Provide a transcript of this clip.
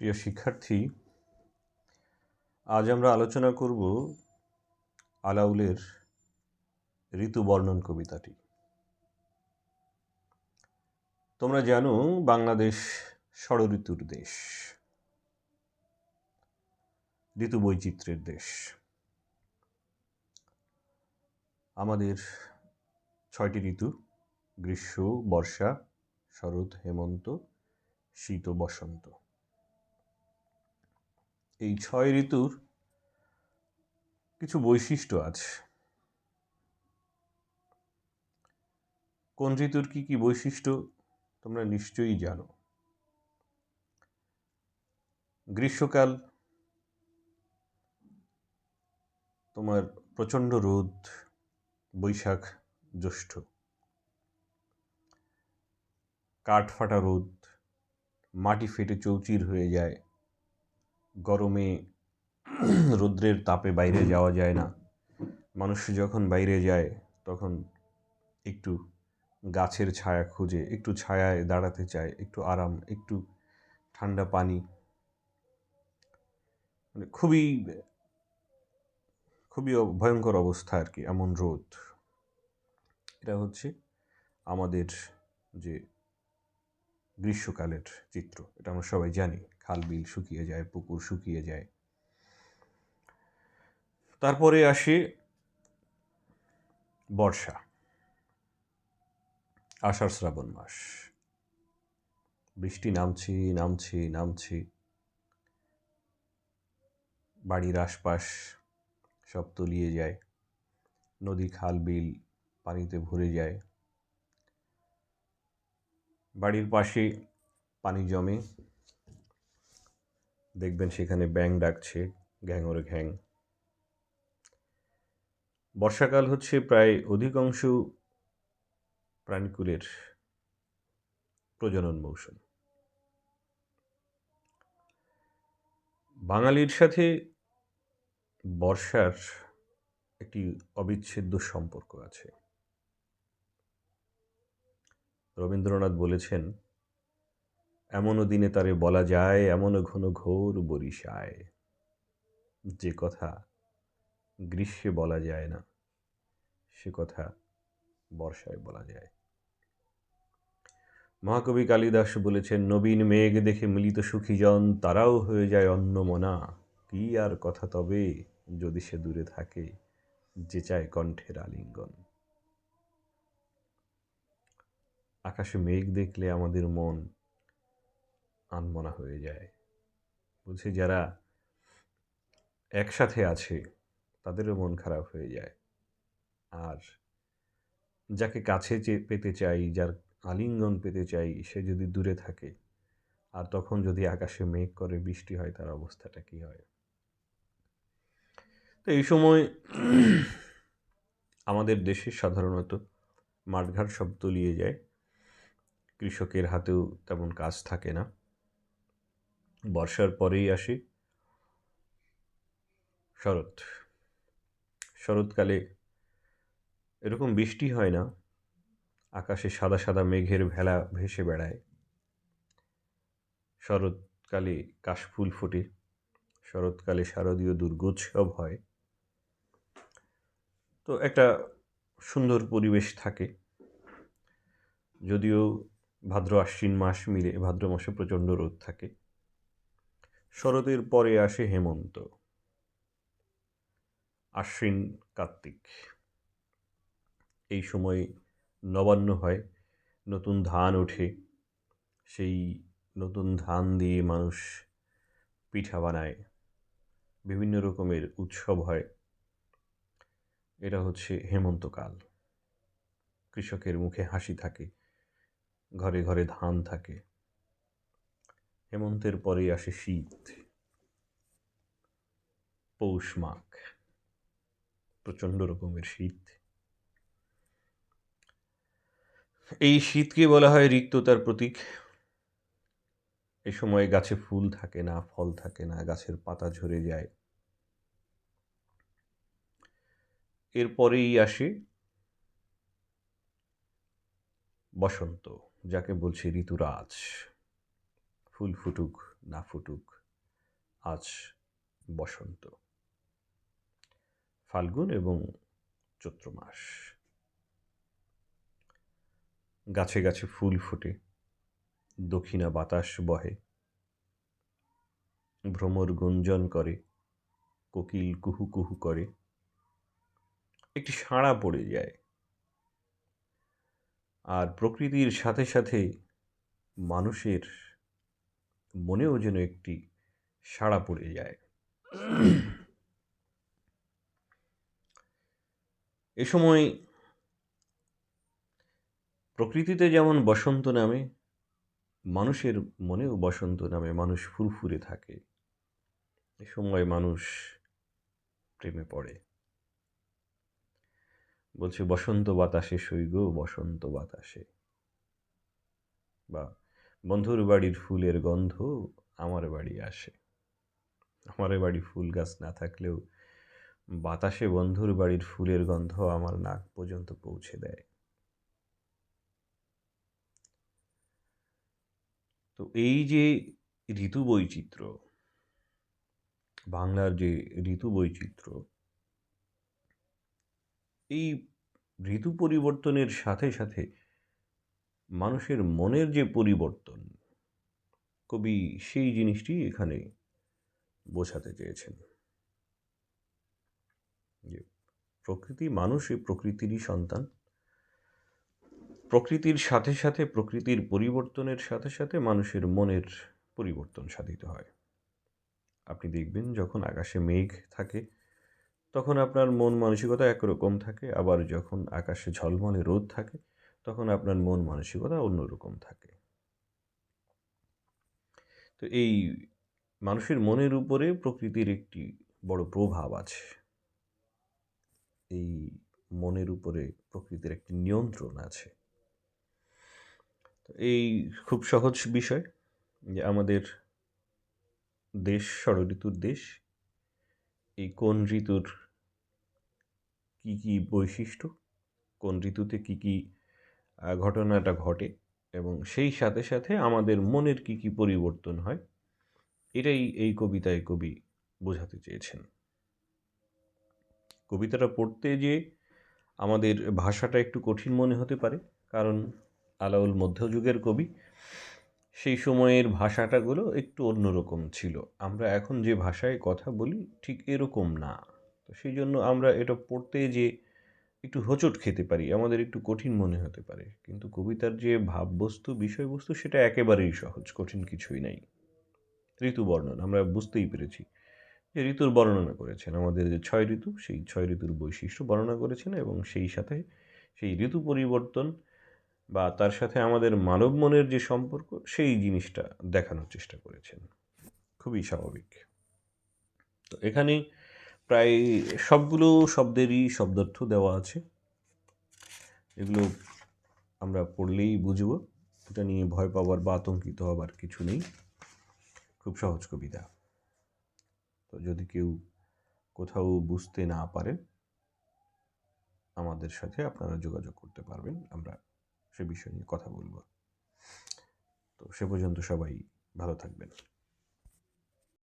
প্রিয় শিক্ষার্থী, আজ আমরা আলোচনা করব আলাউলের ঋতুবর্ণন কবিতাটি। তোমরা জানো বাংলাদেশ ষড়ঋতুর দেশ ঋতু বৈচিত্র্যের দেশ। আমাদের ছয়টি ঋতু, গ্রীষ্ম, বর্ষা, শরৎ, হেমন্ত, শীত ও বসন্ত। এই ছয় ঋতুর কিছু বৈশিষ্ট্য আছে। কোন ঋতুর কি কি বৈশিষ্ট্য তোমরা নিশ্চয়ই জানো। গ্রীষ্মকাল, তোমার প্রচণ্ড রোদ, বৈশাখ, জ্যৈষ্ঠ। কাঠ ফাটা রোদ, মাটি ফেটে চৌচির হয়ে যায়। গরমে রৌদ্রের তাপে বাইরে যাওয়া যায় না। মানুষ যখন বাইরে যায় তখন একটু গাছের ছায়া খুঁজে একটু ছায়ায় দাঁড়াতে চায় একটু আরাম একটু ঠান্ডা পানি। মানে খুবই খুবই ভয়ঙ্কর অবস্থা আর কি এমন রোদ। এটা হচ্ছে আমাদের যে গ্রীষ্মকালের চিত্র এটা আমরা সবাই জানি। খাল বিল শুকিয়ে যায়, পুকুর শুকিয়ে যায়। তারপরে আসে বর্ষা, আষাঢ় শ্রাবণ মাস। বৃষ্টি নামছে নামছে নামছে। বাড়ির আশপাশ সব তলিয়ে যায়। নদী, খাল, বিল পানিতে ভরে যায়। বাড়ির পাশে পানি জমে। দেখবেন সেখানে ব্যাং ডাকছে ঘ্যাঙরে ঘ্যাং বর্ষাকাল হচ্ছে প্রায় অধিকাংশ প্রাণীকুলের প্রজনন মৌসুম। বাঙালির সাথে বর্ষার একটি অবিচ্ছেদ্য সম্পর্ক আছে। রবীন্দ্রনাথ বলেছেন এমনও দিনে তারে বলা যায়, এমনও ঘন ঘোর বরিশায়। যে কথা গ্রীষ্মে বলা যায় না, সে কথা বর্ষায় বলা যায়। মহাকবি কালিদাস বলেছেন, নবীন মেঘ দেখে মিলিত সুখীজন তারাও হয়ে যায় অন্নমনা। কি আর কথা তবে যদি সে দূরে থাকে, যে চায় কণ্ঠের আলিঙ্গন। আকাশে মেঘ দেখলে আমাদের মন আনমনা হয়ে যায়। বলছে, যারা একসাথে আছে, তাদেরও মন খারাপ হয়ে যায়। আর যাকে কাছে পেতে চাই, যার আলিঙ্গন পেতে চাই, সে যদি দূরে থাকে, আর তখন যদি আকাশে মেঘ করে, বৃষ্টি হয়, তার অবস্থাটা কী হয়? তো এই সময় আমাদের দেশে সাধারণত মাঠঘাট সব তলিয়ে যায়। কৃষকের হাতেও তেমন কাজ থাকে না। বর্ষার পরেই আসে। শরৎ, শরৎকালে এরকম বৃষ্টি হয় না। আকাশে সাদা সাদা মেঘের ভেলা ভেসে বেড়ায়। শরৎকালে কাশফুল ফোটে। শরৎকালে শারদীয় দুর্গোৎসব হয়। তো একটা সুন্দর পরিবেশ থাকে। যদিও ভাদ্র আশ্বিন মাস মিলে ভাদ্র মাসে প্রচণ্ড রোদ থাকে। শরতের পরে আসে হেমন্ত। আশ্বিন কার্তিক। এই সময় নবান্ন হয়, নতুন ধান ওঠে। সেই নতুন ধান দিয়ে মানুষ পিঠা বানায়। বিভিন্ন রকমের উৎসব হয়। এটা হচ্ছে হেমন্তকাল কৃষকের মুখে হাসি থাকে, ঘরে ঘরে ধান থাকে। হেমন্তের পরে আসে শীত। পৌষ মাঘ, প্রচণ্ড রকমের শীত। এই শীতকে বলা হয় রিক্ততার প্রতীক। এ সময় গাছে ফুল থাকে না, ফল থাকে না, গাছের পাতা ঝরে যায়। এরপরেই আসে বসন্ত, যাকে বলছে ঋতুরাজ। ফুল ফুটুক, না ফুটুক, আজ বসন্ত। ফাল্গুন এবং চৈত্র মাস। গাছে গাছে ফুল ফোটে, দক্ষিণা বাতাস বহে। ভ্রমর গুঞ্জন করে, কোকিল কুহু কুহু করে। একটি সাড়া পড়ে যায়। আর প্রকৃতির সাথে সাথে মানুষের মনেও যেন একটি সাড়া পড়ে যায়। এ সময় প্রকৃতিতে যেমন বসন্ত নামে, মানুষের মনেও বসন্ত নামে মানুষ ফুরফুরে থাকে। এ সময় মানুষ প্রেমে পড়ে। বলছে, বসন্ত বাতাসে সৈগ বসন্ত বাতাসে। বা বন্ধুর বাড়ির ফুলের গন্ধ আমার বাড়ি আসে। আমার বাড়ি ফুল গাছ না থাকলেও বাতাসে বন্ধুর বাড়ির ফুলের গন্ধ আমার নাক পর্যন্ত পৌঁছে দেয়। তো এই যে ঋতু বৈচিত্র্য, বাংলার যে ঋতু বৈচিত্র্য, এই ঋতু পরিবর্তনের সাথে সাথে মানুষের মনের যে পরিবর্তন, কবি সেই জিনিসটি এখানে বোঝাতে চেয়েছেন। যে প্রকৃতি মানুষ এই প্রকৃতিরই সন্তান। প্রকৃতির সাথে সাথে প্রকৃতির পরিবর্তনের সাথে সাথে মানুষের মনের পরিবর্তন সাধিত হয়। আপনি দেখবেন যখন আকাশে মেঘ থাকে, তখন আপনার মন মানসিকতা একরকম থাকে, আবার যখন আকাশে ঝলমলে রোদ থাকে তখন আপনার মন মানসিকতা অন্যরকম থাকে। তো এই মানুষের মনের উপরে প্রকৃতির একটি বড় প্রভাব আছে। এই মনের উপরে প্রকৃতির একটি নিয়ন্ত্রণ আছে। এই খুব সহজ বিষয় যে আমাদের দেশ ষড় ঋতুর দেশ, এই কোন ঋতুর কী কী বৈশিষ্ট্য, কোন ঋতুতে কী কী ঘটনাটা ঘটে এবং সেই সাথে সাথে আমাদের মনের কী কী পরিবর্তন হয়, এটাই এই কবিতায় কবি বোঝাতে চেয়েছেন। কবিতাটা পড়তে যে আমাদের ভাষাটা একটু কঠিন মনে হতে পারে, কারণ আলাউল মধ্যযুগের কবি সেই সময়ের ভাষাটাগুলো একটু অন্যরকম ছিল। আমরা এখন যে ভাষায় কথা বলি ঠিক এরকম না। তো সেই জন্য আমরা এটা পড়তে যে একটু হোঁচট খেতে পারি, আমাদের একটু কঠিন মনে হতে পারে। কিন্তু কবিতার যে ভাববস্তু, বিষয়বস্তু, সেটা একেবারেই সহজ, কঠিন কিছুই নাই। ঋতু বর্ণনা, আমরা বুঝতেই পেরেছি যে ঋতুর বর্ণনা করেছেন। আমাদের যে ছয় ঋতু, সেই ছয় ঋতুর বৈশিষ্ট্য বর্ণনা করেছেন এবং সেই সাথে সেই ঋতু পরিবর্তন বা তার সাথে আমাদের মানব মনের যে সম্পর্ক, সেই জিনিসটা দেখানোর চেষ্টা করেছেন। খুবই স্বাভাবিক। তো এখানে প্রায় সবগুলো শব্দেরই শব্দার্থ দেওয়া আছে। এগুলো আমরা পড়লেই বুঝব। এটা নিয়ে ভয় পাওয়ার বা আতঙ্কিত হবার কিছু নেই। খুব সহজ কবিতা। তো যদি কেউ কোথাও বুঝতে না পারেন, আমাদের সাথে আপনারা যোগাযোগ করতে পারবেন। আমরা সে বিষয় নিয়ে কথা বলব। তো সে পর্যন্ত সবাই ভালো থাকবেন।